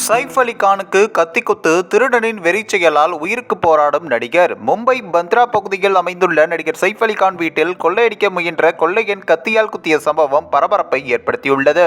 சைஃப் அலி கானுக்கு கத்திக்குத்து திருடனின் வெறிச்செயலால் உயிருக்கு போராடும் நடிகர். மும்பை பந்த்ரா பகுதியில் அமைந்துள்ள நடிகர் சைஃப் அலி கான் வீட்டில் கொள்ளையடிக்க முயன்ற கொள்ளையன் கத்தியால் குத்திய சம்பவம் பரபரப்பை ஏற்படுத்தியுள்ளது.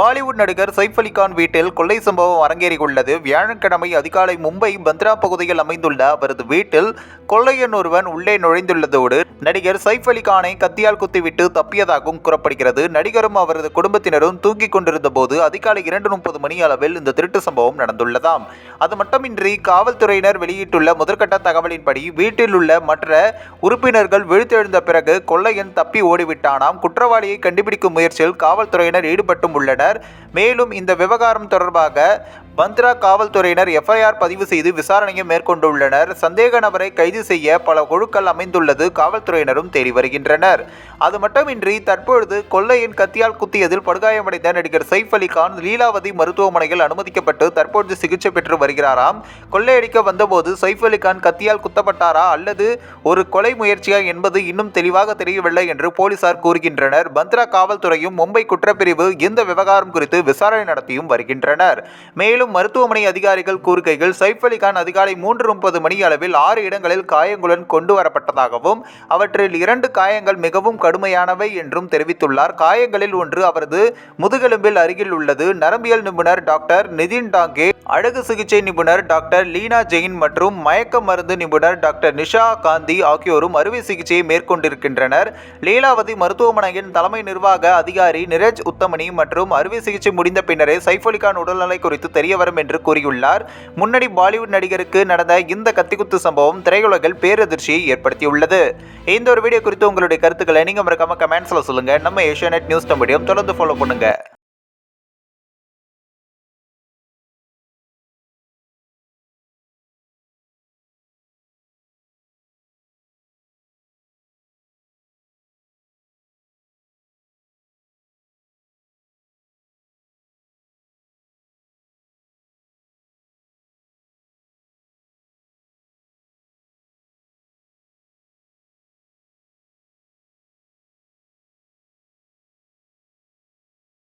பாலிவுட் நடிகர் சைஃப் அலி கான் வீட்டில் கொள்ளை சம்பவம் அரங்கேறியுள்ளது. வியாழக்கிழமை அதிகாலை மும்பை பந்த்ரா பகுதியில் அமைந்துள்ள அவரது வீட்டில் கொள்ளையன் ஒருவன் உள்ளே நுழைந்துள்ளதோடு நடிகர் சைஃப் அலி கானை கத்தியால் குத்திவிட்டு தப்பியதாகவும் கூறப்படுகிறது. நடிகரும் அவரது குடும்பத்தினரும் தூங்கிக் கொண்டிருந்த போது அதிகாலை இரண்டு முப்பது மணி அளவில் இந்த திருட்டு சம்பவம் நடந்துள்ளதாம். அது மட்டுமின்றி காவல்துறையினர் வெளியிட்டுள்ள முதற்கட்ட தகவலின்படி வீட்டில் உள்ள மற்ற உறுப்பினர்கள் விழுத்தெழுந்த பிறகு கொள்ளையன் தப்பி ஓடிவிட்டானாம். குற்றவாளியை கண்டுபிடிக்கும் முயற்சியில் காவல்துறையினர் ஈடுபட்டும் உள்ளனர். மேலும் இந்த விவகாரம் தொடர்பாக பந்த்ரா காவல்துறையினர் எஃப்ஐஆர் பதிவு செய்து விசாரணையை மேற்கொண்டுள்ளனர். சந்தேக நபரை கைது செய்ய பல குழுக்கள் அமைந்துள்ளது காவல்துறையினரும் தேடி வருகின்றனர். அது மட்டுமின்றி தற்பொழுது கொள்ளையின் கத்தியால் குத்தியதில் படுகாயமடைந்த நடிகர் சைஃப் அலி கான் லீலாவதி மருத்துவமனையில் அனுமதிக்கப்பட்டு தற்பொழுது சிகிச்சை பெற்று வருகிறாராம். கொள்ளையடிக்க வந்தபோது சைஃப் அலி கான் கத்தியால் குத்தப்பட்டாரா அல்லது ஒரு கொலை முயற்சியா என்பது இன்னும் தெளிவாக தெரியவில்லை என்று போலீசார் கூறுகின்றனர். பந்த்ரா காவல்துறையும் மும்பை குற்றப்பிரிவு இந்த விவகாரம் குறித்து விசாரணை நடத்தியும் வருகின்றனர். மேலும் மருத்துவமனை அதிகாரிகள் கூறுகையில் சைஃப் அலிகான் அதிகாலை மூன்று முப்பது மணி அளவில் ஆறு இடங்களில் காயங்களுடன் கொண்டு வரப்பட்டதாகவும் அவற்றில் இரண்டு காயங்கள் மிகவும் கடுமையானவை என்றும் தெரிவித்துள்ளார். காயங்களில் ஒன்று அவரது முதுகெலும்பில் அருகில் உள்ளது. நரம்பியல் நிபுணர் டாக்டர் நிதின் டாங்கே அழகு சிகிச்சை நிபுணர் டாக்டர் லீனா ஜெயின் மற்றும் மயக்க மருந்து நிபுணர் டாக்டர் நிஷா காந்தி ஆகியோரும் அறுவை சிகிச்சையை மேற்கொண்டிருக்கின்றனர். லீலாவதி மருத்துவமனையின் தலைமை நிர்வாக அதிகாரி நிரஜ் உத்தமணி மற்றும் அறுவை சிகிச்சை முடிந்த பின்னரே சைஃப் அலிகான் உடல்நிலை குறித்து தெரிய வரும் என்று கூறியுள்ளார். முன்னணி பாலிவுட் நடிகருக்கு நடந்த இந்த கத்திக்குத்து சம்பவம் திரையுலகில் பேரதிர்ச்சியை ஏற்படுத்தியுள்ளது. இந்த ஒரு வீடியோ குறித்து உங்களுடைய கருத்துக்களை நீங்க மறக்காம கமெண்ட்ஸில் சொல்லுங்க. நம்ம ஏஷியா நியூஸ் தமிழையும் தொடர்ந்து ஃபாலோ பண்ணுங்கள்